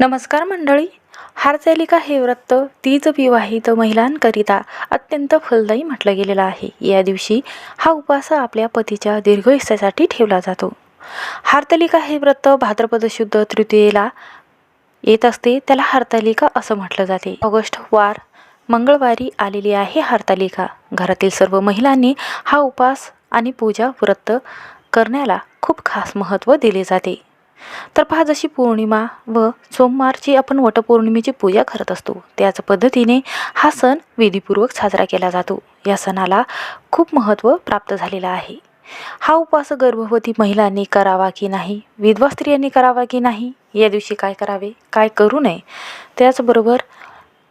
नमस्कार मंडळी. हारतालिका हे व्रत तीच विवाहित महिलांकरिता अत्यंत फलदायी म्हटलं गेलेलं आहे. या दिवशी हा उपवास आपल्या पतीच्या दीर्घयुष्यासाठी ठेवला जातो. हारतालिका हे व्रत भाद्रपद शुद्ध तृतीयेला येत असते त्याला हारतालिका असं म्हटलं जाते. ऑगस्ट वार मंगळवारी आलेली आहे हारतालिका. घरातील सर्व महिलांनी हा उपास आणि पूजा व्रत करण्याला खूप खास महत्त्व दिले जाते. तर पहा जशी पौर्णिमा व सोमवारची आपण वटपौर्णिमेची पूजा करत असतो त्याच पद्धतीने हा सण विधीपूर्वक साजरा केला जातो. या सणाला खूप महत्त्व प्राप्त झालेलं आहे. हा उपवास गर्भवती महिलांनी करावा की नाही? विधवा स्त्रियांनी करावा की नाही? या दिवशी काय करावे? काय करू नये? त्याचबरोबर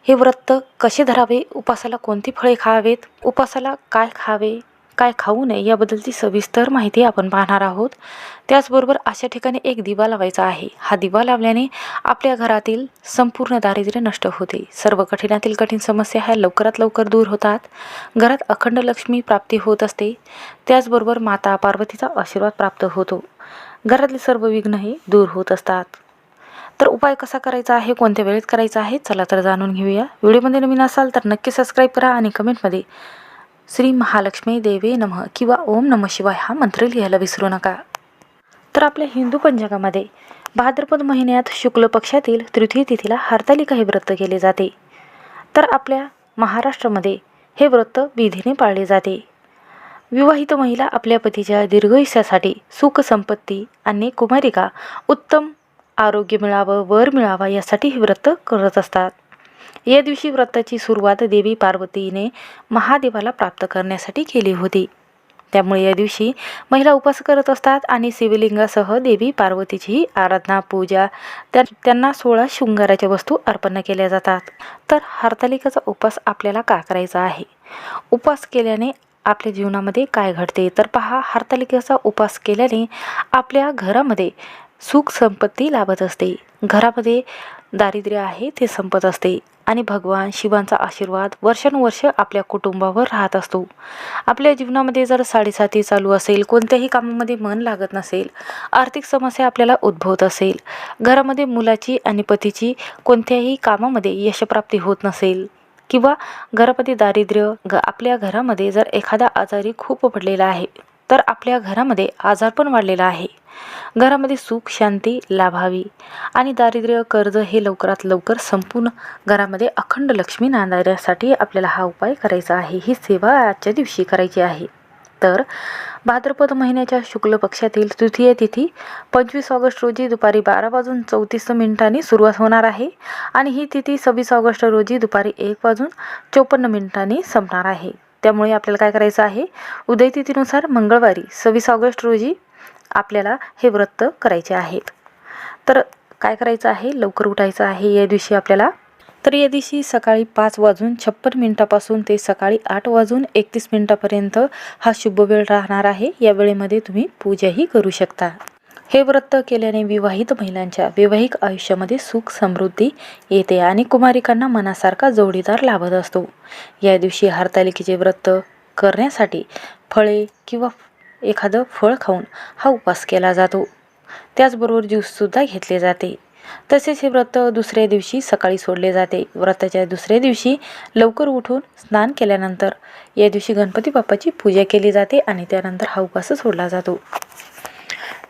हे व्रत कसे धरावे? उपासाला कोणती फळे खावेत? उपासाला काय खावे? काय खाऊ नये याबद्दलची सविस्तर माहिती आपण पाहणार आहोत. त्याचबरोबर अशा ठिकाणी एक दिवा लावायचा आहे. हा दिवा लावल्याने आपल्या घरातील संपूर्ण दारिद्र्य नष्ट होते. सर्व कठीणातील कठीण समस्या ह्या लवकरात लवकर दूर होतात. घरात अखंड लक्ष्मी प्राप्ती होत असते. त्याचबरोबर माता पार्वतीचा आशीर्वाद प्राप्त होतो. घरातले सर्व विघ्नही दूर होत असतात. तर उपाय कसा करायचा आहे? कोणत्या वेळेत करायचा आहे? चला तर जाणून घेऊया. व्हिडिओमध्ये नवीन असाल तर नक्की सबस्क्राईब करा आणि कमेंटमध्ये श्री महालक्ष्मी देवे नमः किंवा ओम नम शिवाय हा मंत्र लिहायला विसरू नका. तर आपल्या हिंदू पंचांगामध्ये भाद्रपद महिन्यात शुक्ल पक्षातील तृतीय तिथीला हरतालिका हे व्रत केले जाते. तर आपल्या महाराष्ट्रामध्ये हे व्रत विधीने पाळले जाते. विवाहित महिला आपल्या पतीच्या दीर्घयुष्यासाठी सुख संपत्ती आणि कुमारिका उत्तम आरोग्य मिळावं वर मिळावा यासाठी हे व्रत करत असतात. या दिवशी व्रताची सुरुवात देवी पार्वतीने महादेवाला प्राप्त करण्यासाठी केली होती. त्यामुळे या दिवशी महिला उपवास करत असतात आणि शिवलिंगासह देवी पार्वतीची आराधना पूजा त्या त्यांना सोळा शृंगाराच्या वस्तू अर्पण केल्या जातात. तर हरतालिकाचा उपवास आपल्याला का करायचा आहे? उपवास केल्याने आपल्या जीवनामध्ये काय घडते? तर पहा हरतालिकेचा उपवास केल्याने आपल्या घरामध्ये सुख संपत्ती लाभत असते. घरामध्ये दारिद्र्य आहे ते संपत असते आणि भगवान शिवांचा आशीर्वाद वर्षानुवर्ष आपल्या कुटुंबावर राहत असतो. आपल्या जीवनामध्ये जर साडेसाती चालू असेल कोणत्याही कामामध्ये मन लागत नसेल आर्थिक समस्या आपल्याला उद्भवत असेल घरामध्ये मुलाची आणि पतीची कोणत्याही कामामध्ये यशप्राप्ती होत नसेल किंवा घरामध्ये दारिद्र्य ग आपल्या घरामध्ये जर एखादा आजारी खूप पडलेला आहे तर आपल्या घरामध्ये आजार पण वाढलेला आहे. घरामध्ये सुख शांती लाभावी. आणि दारिद्र्य कर्ज हे लवकरात लवकर संपूर्ण घरामध्ये अखंड लक्ष्मी नांदण्यासाठी आपल्याला हा उपाय करायचा आहे. ही सेवा आजच्या दिवशी करायची आहे. तर भाद्रपद महिन्याच्या शुक्ल पक्षातील तृतीय तिथी पंचवीस ऑगस्ट रोजी दुपारी बारा वाजून चौतीस मिनिटांनी सुरुवात होणार आहे. आणि ही तिथी सव्वीस ऑगस्ट रोजी दुपारी एक वाजून चोपन्न मिनिटांनी संपणार आहे. त्यामुळे आपल्याला काय करायचं आहे? उदय तिथीनुसार मंगळवारी सव्वीस ऑगस्ट रोजी आपल्याला हे व्रत करायचे आहेत. तर काय करायचं आहे? लवकर उठायचं आहे. या दिवशी आपल्याला तर या दिवशी सकाळी पाच वाजून छप्पन मिनटापासून ते सकाळी आठ वाजून एकतीस मिनटापर्यंत हा शुभ वेळ राहणार आहे. या वेळेमध्ये तुम्ही पूजाही करू शकता. हे व्रत केल्याने विवाहित महिलांच्या वैवाहिक आयुष्यामध्ये सुख समृद्धी येते आणि कुमारिकांना मनासारखा जोडीदार लाभत असतो. या दिवशी हरतालिकेचे व्रत करण्यासाठी फळे किंवा एखादं फळ खाऊन हा उपवास केला जातो. त्याचबरोबर ज्यूससुद्धा घेतले जाते. तसेच हे व्रत दुसऱ्या दिवशी सकाळी सोडले जाते. व्रताच्या दुसऱ्या दिवशी लवकर उठून स्नान केल्यानंतर या दिवशी गणपती बाप्पाची पूजा केली जाते आणि त्यानंतर हा उपवास सोडला जातो.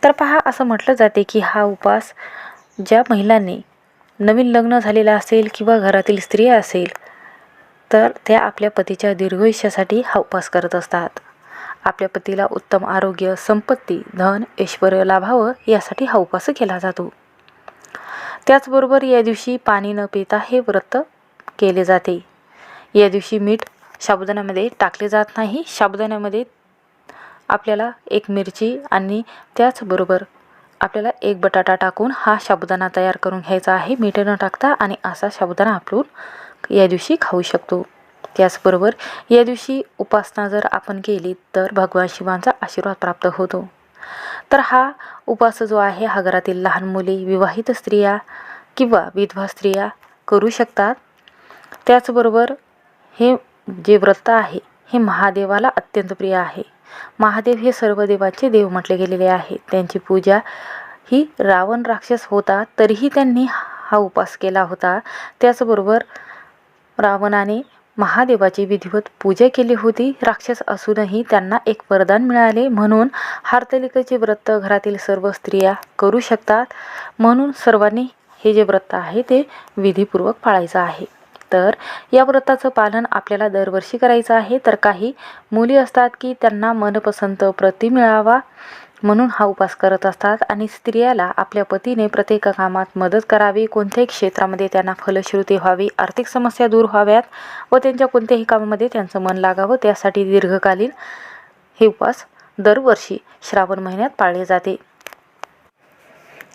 तर पहा असं म्हटलं जाते की हा उपवास ज्या महिलांनी नवीन लग्न झालेलं असेल किंवा घरातील स्त्रिया असेल तर त्या आपल्या पतीच्या दीर्घयुष्यासाठी हा उपवास करत असतात. आपल्या पतीला उत्तम आरोग्य संपत्ती धन ऐश्वर लाभावं यासाठी हा उपास केला जातो. त्याचबरोबर या दिवशी पाणी न पिता हे व्रत केले जाते. या दिवशी मीठ साबुदाण्यामध्ये टाकले जात नाही. साबुदाण्यामध्ये आपल्याला एक मिरची आणि त्याचबरोबर आपल्याला एक बटाटा टाकून हा साबुदाणा तयार करून घ्यायचा आहे. मीठ न टाकता आणि असा साबुदाणा आपण या दिवशी खाऊ शकतो. त्याचबरोबर या दिवशी उपासना जर आपण केली तर भगवान शिवांचा आशीर्वाद प्राप्त होतो. तर हा उपास जो आहे हा घरातील लहान मुली विवाहित स्त्रिया किंवा विधवा स्त्रिया करू शकतात. त्याचबरोबर हे जे व्रत आहे हे महादेवाला अत्यंत प्रिय आहे. महादेव हे सर्व देवाचे देव म्हटले गेलेले आहे. त्यांची पूजा ही रावण राक्षस होता तरीही त्यांनी हा उपास केला होता. त्याचबरोबर रावणाने महादेवाची विधिवत पूजा केली होती. राक्षस असूनही त्यांना एक वरदान मिळाले म्हणून हार्तलिकेचे व्रत घरातील सर्व स्त्रिया करू शकतात. म्हणून सर्वांनी हे जे व्रत आहे ते विधीपूर्वक पाळायचं आहे. तर या व्रताचं पालन आपल्याला दरवर्षी करायचं आहे. तर काही मुली असतात की त्यांना मनपसंत प्रति मिळावा. म्हणून हा उपास करत असतात आणि स्त्रियाला आपल्या पतीने प्रत्येक कामात मदत करावी कोणत्याही क्षेत्रामध्ये त्यांना फलश्रुती व्हावी आर्थिक समस्या दूर व्हाव्यात व त्यांच्या कोणत्याही कामामध्ये त्यांचं मन लागावं त्यासाठी दीर्घकालीन हे उपास दरवर्षी श्रावण महिन्यात पाळले जाते.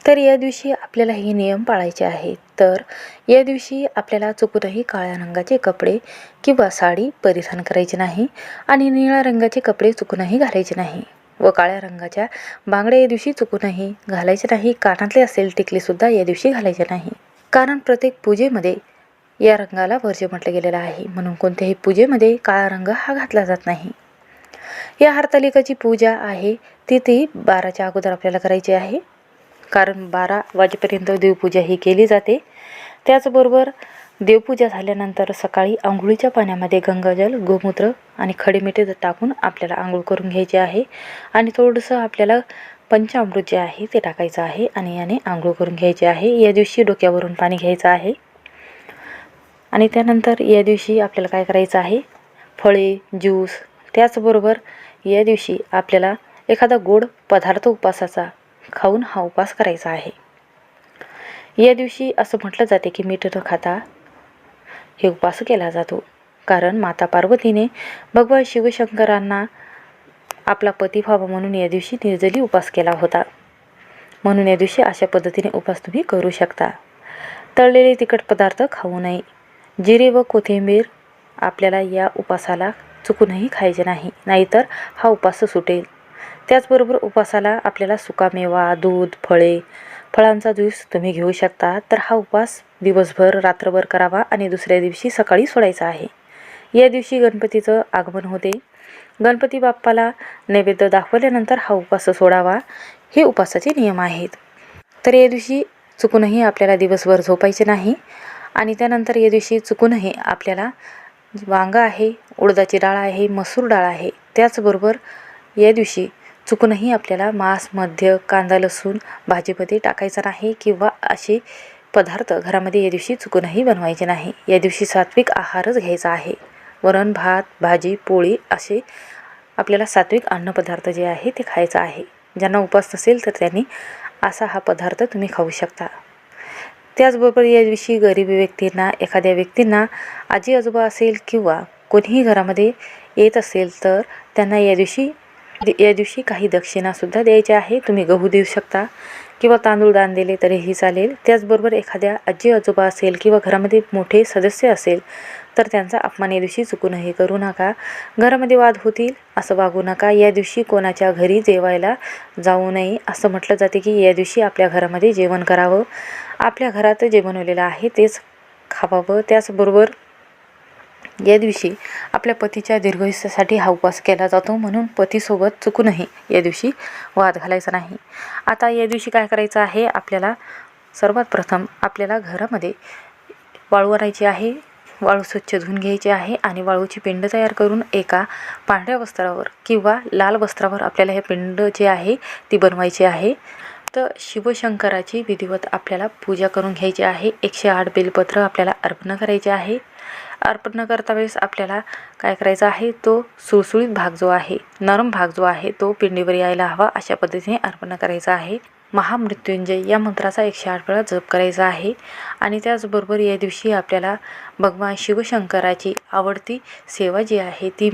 तर या दिवशी आपल्याला हे नियम पाळायचे आहेत. तर या दिवशी आपल्याला चुकूनही काळ्या रंगाचे कपडे किंवा साडी परिधान करायचे नाही आणि निळ्या रंगाचे कपडे चुकूनही घालायचे नाही. व काळ्या रंगाच्या बांगड्या या दिवशी चुकूनही घालायचे नाही. कानातले असेल टिकलीसुद्धा या दिवशी घालायचे नाही. कारण प्रत्येक पूजेमध्ये या रंगाला वर्ज्य म्हटलं गेलेलं आहे. म्हणून कोणत्याही पूजेमध्ये काळा रंग हा घातला जात नाही. या हरतालिकाची पूजा आहे. ती ती बाराच्या अगोदर आपल्याला करायची आहे. कारण बारा वाजेपर्यंत देवपूजा ही केली जाते. त्याचबरोबर देवपूजा झाल्यानंतर सकाळी आंघोळीच्या पाण्यामध्ये गंगाजल गोमूत्र आणि खडेमिठे टाकून आपल्याला आंघोळ करून घ्यायची आहे. आणि थोडंसं आपल्याला पंचामृत जे आहे ते टाकायचं आहे आणि याने आंघोळ करून घ्यायचे आहे. या दिवशी डोक्यावरून पाणी घ्यायचं आहे. आणि त्यानंतर या दिवशी आपल्याला काय करायचं आहे? फळे ज्यूस त्याचबरोबर या दिवशी आपल्याला एखादा गोड पदार्थ उपासाचा खाऊन हा उपास करायचा आहे. या दिवशी असं म्हटलं जाते की मीठ न खाता हे उपास केला जातो. कारण माता पार्वतीने भगवान शिवशंकरांना आपला पती व्हावा म्हणून या दिवशी निर्जली उपास केला होता. म्हणून या दिवशी अशा पद्धतीने उपास तुम्ही करू शकता. तळलेले तिखट पदार्थ खाऊ नये. जिरे व कोथिंबीर आपल्याला या उपासाला चुकूनही खायचे नाही नाहीतर हा उपास सुटेल. त्याचबरोबर उपासाला आपल्याला सुकामेवा दूध फळे फळांचा ज्यूस तुम्ही घेऊ शकता. तर हा उपवास दिवसभर रात्रभर करावा आणि दुसऱ्या दिवशी सकाळी सोडायचा आहे. या दिवशी गणपतीचं आगमन होते. गणपती बाप्पाला नैवेद्य दाखवल्यानंतर हा उपवास सोडावा. हे उपासाचे नियम आहेत. तर या दिवशी चुकूनही आपल्याला दिवसभर झोपायचे नाही आणि त्यानंतर या दिवशी चुकूनही आपल्याला वांगा आहे उडदाची डाळ आहे मसूर डाळ आहे त्याचबरोबर या दिवशी चुकूनही आपल्याला मांस मध्य कांदा लसूण भाजीमध्ये टाकायचा नाही किंवा असे पदार्थ घरामध्ये या दिवशी चुकूनही बनवायचे नाही. या दिवशी सात्विक आहारच घ्यायचा आहे. वरण भात भाजी पोळी असे आपल्याला सात्विक अन्नपदार्थ जे आहे ते खायचं आहे. ज्यांना उपास नसेल तर त्यांनी असा हा पदार्थ तुम्ही खाऊ शकता. त्याचबरोबर या दिवशी गरीब व्यक्तींना एखाद्या व्यक्तींना आजी आजोबा असेल किंवा कोणीही घरामध्ये येत असेल तर त्यांना या दिवशी या दिवशी काही दक्षिणासुद्धा द्यायच्या आहे. तुम्ही गहू देऊ शकता किंवा तांदूळ दान दिले तरीही चालेल. त्याचबरोबर एखाद्या आजी आजोबा असेल किंवा घरामध्ये मोठे सदस्य असेल तर त्यांचा अपमान या दिवशी चुकूनही करू नका. घरामध्ये वाद होतील असं वागू नका. या दिवशी कोणाच्या घरी जेवायला जाऊ नये असं म्हटलं जाते की या दिवशी आपल्या घरामध्ये जेवण करावं. आपल्या घरात जे बनवलेलं आहे तेच खावावं. त्याचबरोबर या दिवशी आपल्या पतीच्या दीर्घयुष्यासाठी हा उपवास केला जातो म्हणून पतीसोबत चुकूनही या दिवशी वाद घालायचा नाही. आता या दिवशी काय करायचं आहे? आपल्याला सर्वात प्रथम आपल्याला घरामध्ये वाळू आणायची आहे वाळू स्वच्छ धुवून घ्यायची आहे आणि वाळूची पिंड तयार करून एका पांढऱ्या वस्त्रावर किंवा लाल वस्त्रावर आपल्याला हे पिंड जे आहे ती बनवायची आहे. तर शिवशंकराची विधिवत आपल्याला पूजा करून घ्यायची आहे. एकशे आठ बेलपत्र आपल्याला अर्पण करायचे आहे. अर्पण न करता वेळेस आपल्याला काय करायचं आहे? तो सुळसुळीत भाग जो आहे नरम भाग जो आहे तो पिंडीवर यायला हवा अशा पद्धतीने अर्पण करायचं आहे. महामृत्युंजय या मंत्राचा एकशे आठ वेळा जप करायचा आहे आणि त्याचबरोबर या दिवशी आपल्याला भगवान शिवशंकराची आवडती सेवा जी आहे ती